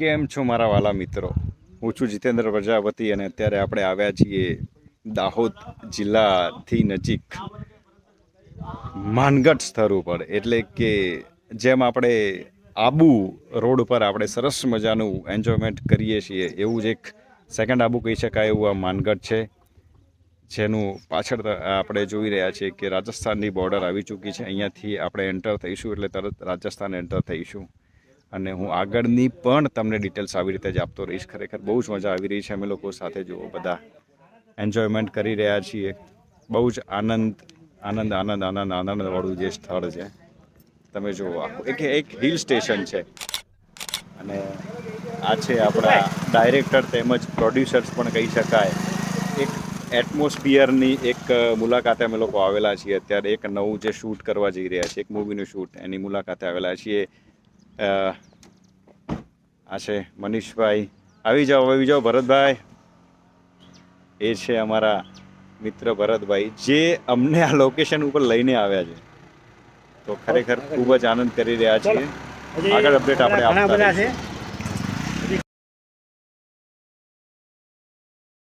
કેમ છો મારા વાલા મિત્રો? હું છું જીતેન્દ્ર પ્રજાપતિ અને અત્યારે આપણે આવ્યા છીએ દાહોદ જિલ્લાથી નજીક માનગઢ સ્થળ ઉપર. એટલે કે જેમ આપણે આબુ રોડ ઉપર આપણે સરસ મજાનું એન્જોયમેન્ટ કરીએ છીએ, એવું જ એક સેકન્ડ આબુ કહી શકાય એવું આ માનગઢ છે, જેનું પાછળ આપણે જોઈ રહ્યા છીએ કે રાજસ્થાનની બોર્ડર આવી ચૂકી છે. અહીંયાથી આપણે એન્ટર થઈશું એટલે તરત રાજસ્થાન એન્ટર થઈશું. અને હું આગળની પણ તમને ડિટેલ્સ આવી રીતે જ આપતો રહીશ. ખરેખર બહુ જ મજા આવી રહી છે. અમે લોકો સાથે જુઓ, બધા એન્જોયમેન્ટ કરી રહ્યા છીએ. બહુ જ આનંદ આનંદ આનંદ આનંદ આનંદવાળું જે સ્થળ છે. તમે જુઓ એક એક હિલ સ્ટેશન છે. અને આ છે આપણા ડાયરેક્ટર તેમજ પ્રોડ્યુસર્સ પણ કહી શકાય. એક એટમોસ્ફિયરની એક મુલાકાતે અમે લોકો આવેલા છીએ. અત્યારે એક નવું જે શૂટ કરવા જઈ રહ્યા છીએ, એક મૂવીનું શૂટ એની મુલાકાતે આવેલા છીએ. આ છે મનીષભાઈ. આવી જાઓ આવી જાઓ ભરતભાઈ. એ છે અમારા મિત્ર ભરતભાઈ જે અમને આ લોકેશન ઉપર લઈને આવ્યા છે. તો ખરેખર ખૂબ જ આનંદ કરી રહ્યા છીએ. આગળ અપડેટ આપણે આપતા છે.